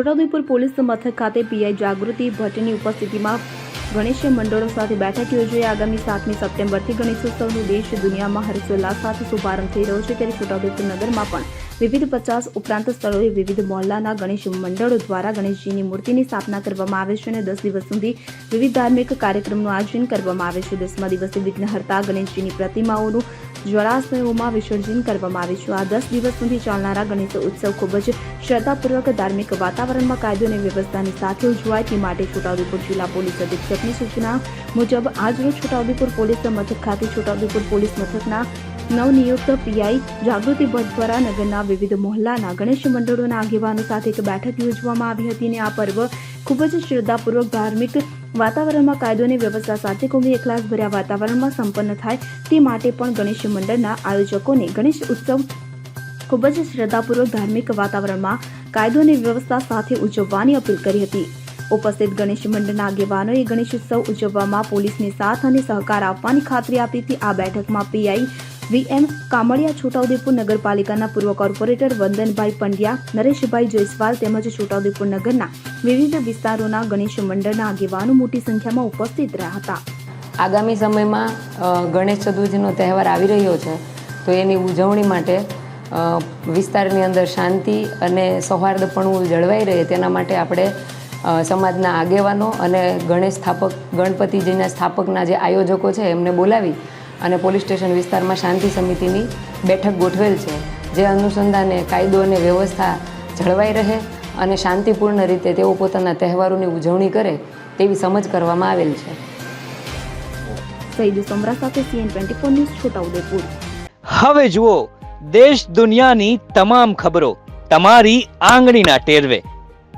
Chhota Udepur police મથક ખાતે PI જાગૃતિ ભટ્ટની ઉપસ્થિતિમાં ગણેશ મંડળો સાથે બેઠક યોજાઈ. આગામી સાતમી સપ્ટેમ્બરથી ગણેશોત્સવનો દેશ દુનિયામાં હર્ષોલ્લાસ સાથે શુભારંભ થઈ રહ્યો છે. ત્યારે છોટાઉદેપુર નગરમાં પણ વિવિધ પચાસ ઉપરાંત સ્થળોએ વિવિધ મહોલ્લાના ગણેશ મંડળો દ્વારા ગણેશજીની મૂર્તિની સ્થાપના કરવામાં આવે છે અને દસ દિવસ સુધી વિવિધ ધાર્મિક કાર્યક્રમનું આયોજન કરવામાં આવે છે. દસમા દિવસે વિઘ્નહર્તા ગણેશજીની પ્રતિમાઓનું જળાશયોમાં વિસર્જન કરવામાં આવે આ દસ દિવસ સુધી ચાલનારા ગણેશ ઉત્સવ ખૂબ જ શ્રદ્ધાપૂર્વક ધાર્મિક વાતાવરણમાં કાયદો અને વ્યવસ્થાની સાથે ઉજવાય તે માટે છોટાઉદેપુર જિલ્લા પોલીસ અધિક્ષકની સૂચના મુજબ આજરોજ છોટાઉદેપુર પોલીસ મથક ખાતે છોટાઉદેપુર પોલીસ મથકના નવનિયુક્ત પીઆઈ જાગૃતિ ભટ્ટ દ્વારા નગરના વિવિધ મહોલ્લાના ગણેશ મંડળોના આગેવાનો સાથે એક બેઠક યોજવામાં આવી હતી અને આ પર્વ ખૂબ જ શ્રદ્ધાપૂર્વક ધાર્મિક વાતાવરણમાં કાયદો અને વ્યવસ્થા સાથે કોમી એકલાસ ભર્યા વાતાવરણમાં સંપન્ન થાય તે માટે પણ ગણેશ મંડળના આયોજકોને ગણેશ ઉત્સવ ખૂબ જ શ્રદ્ધાપૂર્વક ધાર્મિક વાતાવરણમાં કાયદો અને વ્યવસ્થા સાથે ઉજવવાની અપીલ કરી હતી. ઉપસ્થિત ગણેશ મંડળના આગેવાનોએ ગણેશ ઉત્સવ ઉજવવામાં પોલીસને સાથ અને સહકાર આપવાની ખાતરી આપી હતી. આ બેઠકમાં પીઆઈ વીએમ કામળિયા છોટાઉદેપુર નગરપાલિકાના પૂર્વ કોર્પોરેટર વંદનભાઈ પંડ્યા, નરેશભાઈ જયસ્વાલ તેમજ છોટાઉદેપુર નગરના વિવિધ વિસ્તારોના ગણેશ મંડળના આગેવાનો મોટી સંખ્યામાં ઉપસ્થિત રહ્યા હતા. આગામી સમયમાં ગણેશ ચતુર્થીનો તહેવાર આવી રહ્યો છે, તો એની ઉજવણી માટે વિસ્તારની અંદર શાંતિ અને સૌહાર્દપણું જળવાઈ રહે તેના માટે આપણે સમાજના આગેવાનો અને ગણેશ સ્થાપક, ગણપતિજીના સ્થાપકના જે આયોજકો છે એમને બોલાવી અને પોલીસ સ્ટેશન વિસ્તારમાં શાંતિ સમિતિની બેઠક ગોઠવેલ છે જે અનુસંધાને કાયદો અને વ્યવસ્થા જળવાઈ રહે અને શાંતિપૂર્ણ રીતે તેઓ પોતાના તહેવારોની ઉજવણી કરે તેવી સમજ કરવામાં આવેલ છે. સઈદ સમરા સાથે CN twenty four news Chhotaudepur. હવે જુઓ દેશ દુનિયાની તમામ ખબરો તમારી આંગળીના ટેરવે.